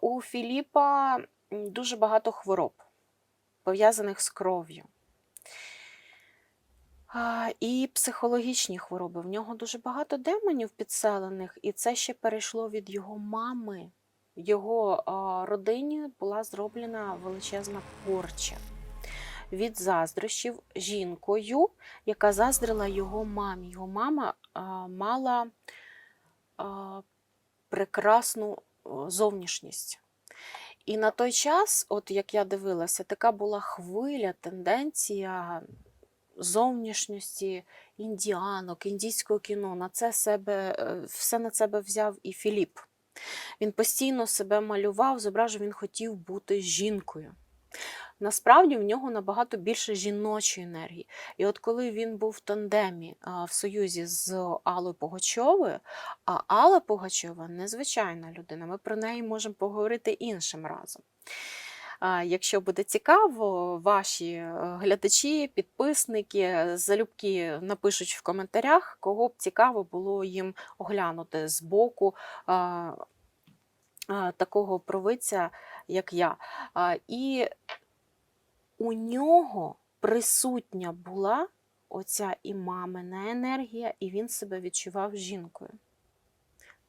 У Філіпа дуже багато хвороб, пов'язаних з кров'ю. І психологічні хвороби. В нього дуже багато демонів підселених, і це ще перейшло від його мами. В його родині була зроблена величезна порча від заздрощів жінкою, яка заздрила його мамі. Його мама мала прекрасну зовнішність. І на той час, от як я дивилася, така була хвиля, тенденція зовнішності індіанок, індійського кіно. На це себе, е, все на себе взяв і Філіп. Він постійно себе малював, зображував, він хотів бути жінкою. Насправді в нього набагато більше жіночої енергії. І от коли він був в тандемі в союзі з Аллою Пугачовою, а Алла Пугачова незвичайна людина, ми про неї можемо поговорити іншим разом. Якщо буде цікаво, ваші е, глядачі, підписники, залюбки напишуть в коментарях, кого б цікаво було їм оглянути з боку такого провидця, як я. І у нього присутня була оця і мамина енергія, і він себе відчував жінкою.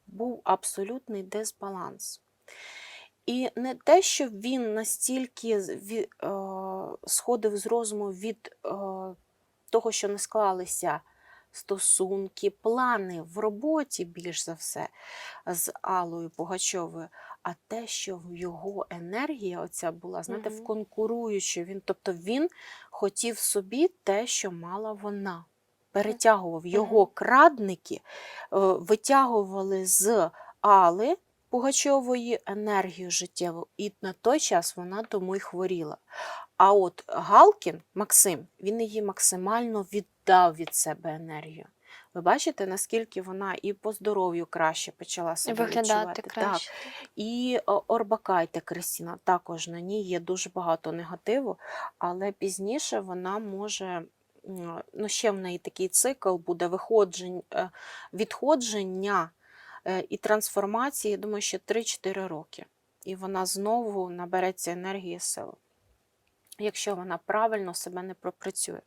Був абсолютний дисбаланс. І не те, що він настільки е, сходив з розуму від е, того, що не склалися стосунки, плани в роботі, більш за все, з Алою Пугачовою, а те, що в його енергія оця була, знаєте, угу. в конкуруючу. Він, тобто він хотів собі те, що мала вона. Перетягував його крадники, е, витягували з Али Пугачової енергію життєву, і на той час вона тому й хворіла. А от Галкін Максим, він її максимально віддав від себе енергію. Ви бачите, наскільки вона і по здоров'ю краще почала себе Виглядати відчувати. Так. І Орбакайте Кристіна також на ній є дуже багато негативу, але пізніше вона може. Ну, ще в неї такий цикл буде виходжень, е, відходження е, і трансформації, я думаю, ще 3-4 роки. І вона знову набереться енергії сил, якщо вона правильно себе не пропрацює.